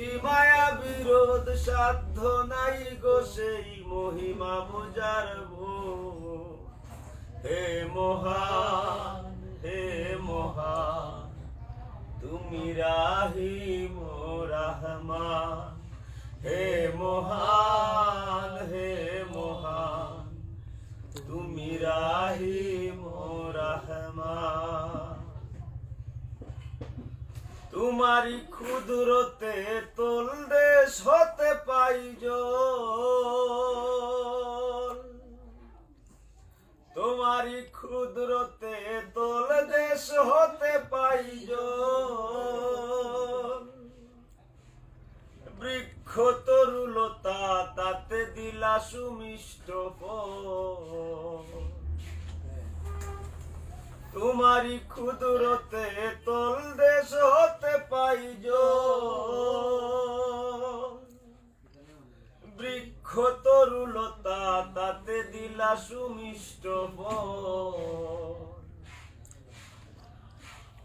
মিষ্টি মায়া বিরোধ সাধ্য নাই গো সেই মহিমা বোঝার হে মহান হে মহান, তুমি রাহিম রহমান। হে মহান হে মহান, তুমি রাহিম তোমারি ক্ষুদ্রতে তোল দেশ হতে পাইজ। তোমারি ক্ষুদ্রতে তোল দেশ হতে পাইজ। বৃক্ষ তরুলতা তাতে দিলা সুমিষ্ট তোমারি ক্ষুদ্রতে তোল দেশ হতে পাইজ। বৃক্ষ তরুলতা তাতে দিলা সুমিষ্ট।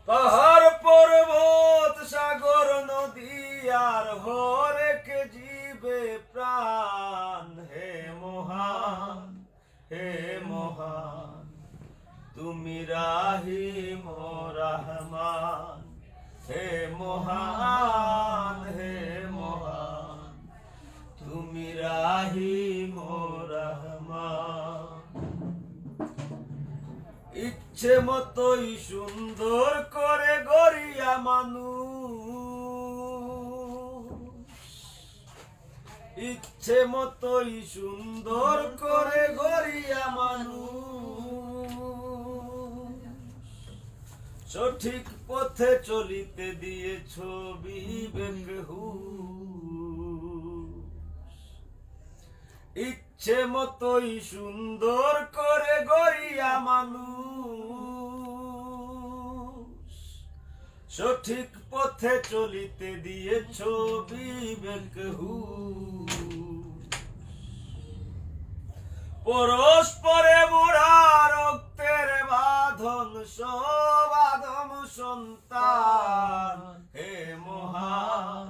পাহাড় পর্বত, সাগর, নদী আর হরেক জীবে প্রাণ। হে মহান হে মহান। তুমি রাহিম রহমান, হে মহান হে মহান। তুমি রাহিম রহমান। ইচ্ছে মতোই সুন্দর করে গড়িয়া মানুষ। ইচ্ছে মতোই সুন্দর করে গড়িয়া মানুষ। সঠিক পথে চলিতে দিয়েছ বিবেক ইচ্ছে মতোই সুন্দর করে গড়িয়া মানুষ। সঠিক পথে চলিতে দিয়েছ বিবেক পরস্পরে সন্তান হে মহান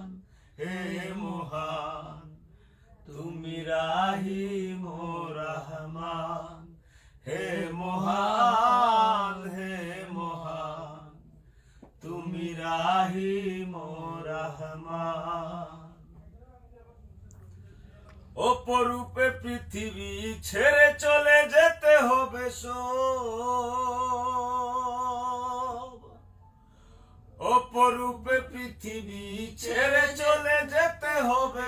হে মহান তুমি রাহিম রহমান হে মহান হে মহান তুমি রাহিম রহমান অপরূপে পৃথিবী ছেড়ে চলে যেতে হবে সব। পৃথিবী ছেড়ে চলে যেতে হবে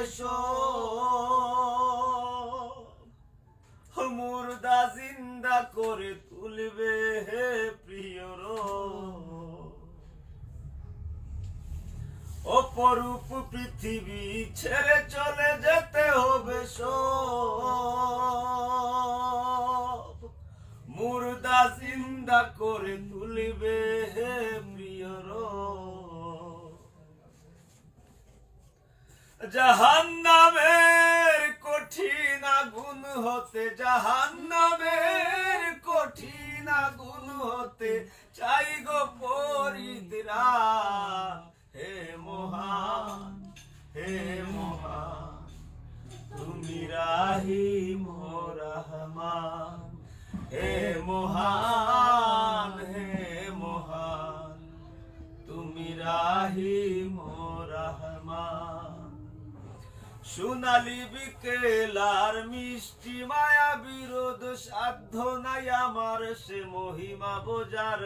মুর্দা জিন্দা করে তুলবে হে প্রিয় অপরূপ পৃথিবী ছেড়ে চলে যেতে হবে মুর্দা জিন্দা করে তুলবে হে প্রিয় জাহান্নামের কঠিন আগুন হতে, জাহান্নামের কঠিন আগুন হতে চাই গো পরিত্রাণ হে মহান হে মহান, তুমি রাহিম রহমান। হে মহান সোনালি বিকেলার মিষ্টি মায়া বিরোধ, সাধ্য নাই আমার সে মহিমা বোঝার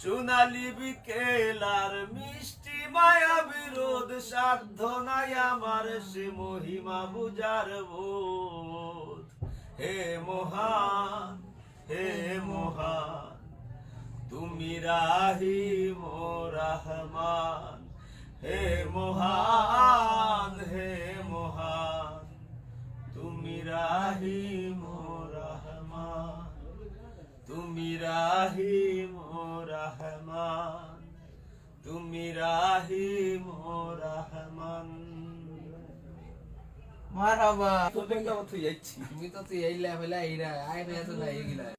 সোনালি বিকেলার মিষ্টি মায়া বিরোধ, সাধ্য নাই আমার সে মহিমা বুঝার হে মহান হে মহান, তুমি রাহিম রহমান। হে মহান হে মহান তুমি রাহিম রহমান তুমি রাহিম রহমান তুমি রাহিম রহমান। মারহাবা তোদের কেমন তুই যাচ্ছি তুমি তো তুই এই লেভেলে এই রে আই হয়ে তো নাই গিলা